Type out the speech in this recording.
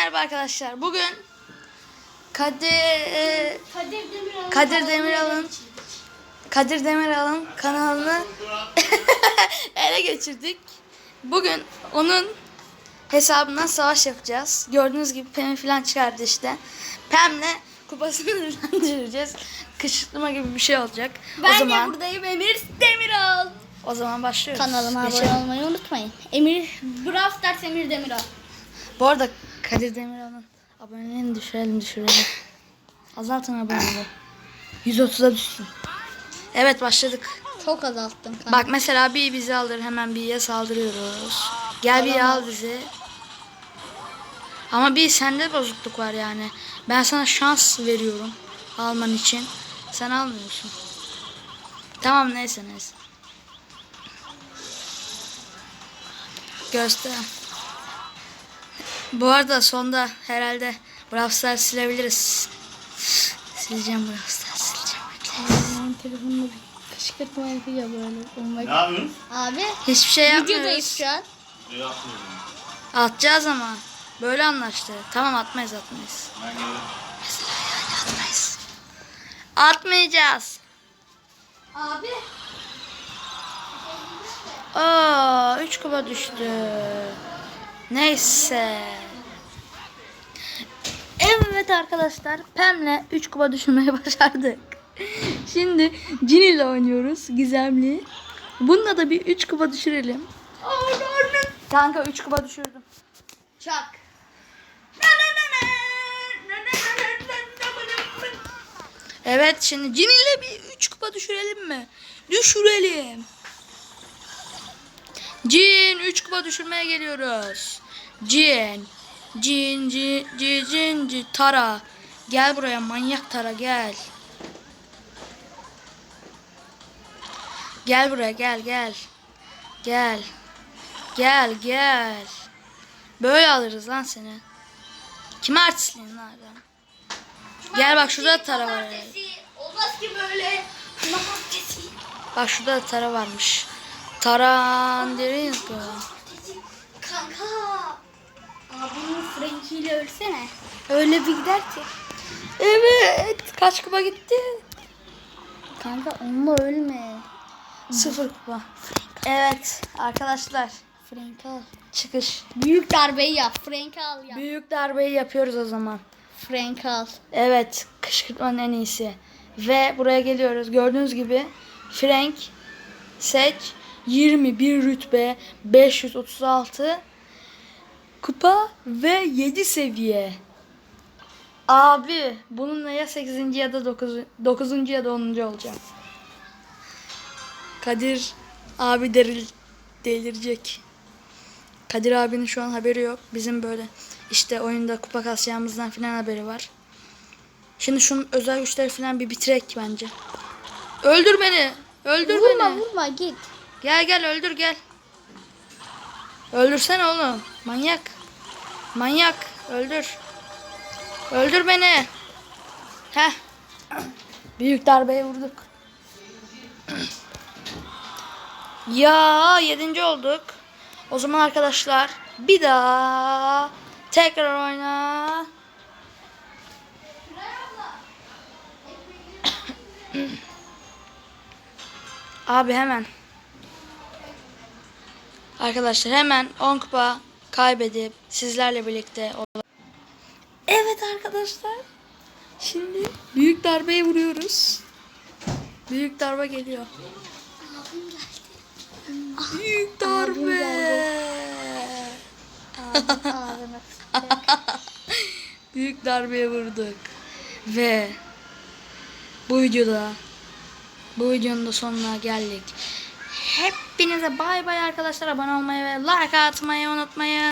merhaba arkadaşlar. Bugün Kadir Kadir Demiral'ın Kadir Demiral'ın Kadir Demiral'ın kanalını ele geçirdik. Bugün onun hesabından savaş yapacağız. Gördüğünüz gibi Pem falan çıkardı işte. Pem'le kupasını ödüllendireceğiz. Kışkırtma gibi bir şey olacak. Ben o zaman de buradayım Emir Demiral. o zaman başlıyoruz. Kanalıma abone olmayı unutmayın. Emir Brawl Stars Emir Demiral. Bu arada Kadir Demiral'ın aboneliğini düşürelim düşürelim. Azaltın aboneliği. 130'a düşsün. Evet başladık. Çok azalttım kanka. Bak mesela bir bizi alır hemen B'ye saldırıyoruz. Gel bir al bizi. Ama bir sende bozukluk var yani. Ben sana şans veriyorum alman için. Sen almıyorsun. Tamam neyse neyse. Göster. Bu arada sonda herhalde Brawl Stars silebiliriz. Sileceğim Brawl Stars sileceğim. Benim telefonumda bir kışkırtma yapıyor böyle. Ne yapıyorsun? Abi Hiçbir şey yapmıyoruz. şu an. Ne yapmıyorum? Atacağız ama. Böyle anlaştı. Tamam atmayız atmayız. Ben geliyorum. Atmayız. Atmayacağız. Abi. Aa, 3 kuba düştü. Neyse. Evet arkadaşlar. Pem'le 3 kuba düşürmeyi başardık. Şimdi Cin ile oynuyoruz. Gizemli. Bununla da bir 3 kuba düşürelim. Kanka 3 kuba düşürdüm. Çak. Evet şimdi Cin ile bir 3 kupa düşürelim mi? Düşürelim. Cin 3 kupa düşürmeye geliyoruz. Cin. Cin cin cin cin cin Tara. Gel buraya manyak Tara gel. Gel buraya gel gel. Gel. Gel gel. Böyle alırız lan seni. Kime artistliğin lan adam? Gel bak şurada da tara var. Olmaz ki böyle. Bak şurada da tara varmış. Taran derin Kanka. Abinin Frankie ile ölsene. Öyle bir gider ki. Evet. Kaç kupa gitti? Kanka onunla ölme. Sıfır kupa. Evet arkadaşlar. Frank al. Çıkış. Büyük darbeyi yap. Frank al ya. Büyük darbeyi yapıyoruz o zaman. Frank al. Evet. Kışkırtmanın en iyisi. Ve buraya geliyoruz. Gördüğünüz gibi Frank seç 21 rütbe 536 kupa ve 7 seviye. Abi bununla ya 8. ya da 9. 9. ya da 10. olacağım. Kadir abi deril, delirecek. Kadir abinin şu an haberi yok. Bizim böyle işte oyunda kupa kasacağımızdan falan haberi var. Şimdi şunun özel güçleri falan bir bitirek bence. Öldür beni. Öldür Vurma beni. vurma git. Gel gel öldür gel. Öldürsene oğlum. Manyak. Manyak. Öldür. Öldür beni. Heh. Büyük darbeye vurduk. Ya yedinci olduk. O zaman arkadaşlar bir daha tekrar oyna. Abi hemen. Arkadaşlar hemen 10 kupa kaybedip sizlerle birlikte. Evet arkadaşlar. Şimdi büyük darbeyi vuruyoruz. Büyük darbe geliyor. Büyük darbe. Büyük darbeye vurduk. Ve bu videoda bu videonun da sonuna geldik. Hepinize bay bay arkadaşlar. Abone olmayı ve like atmayı unutmayın.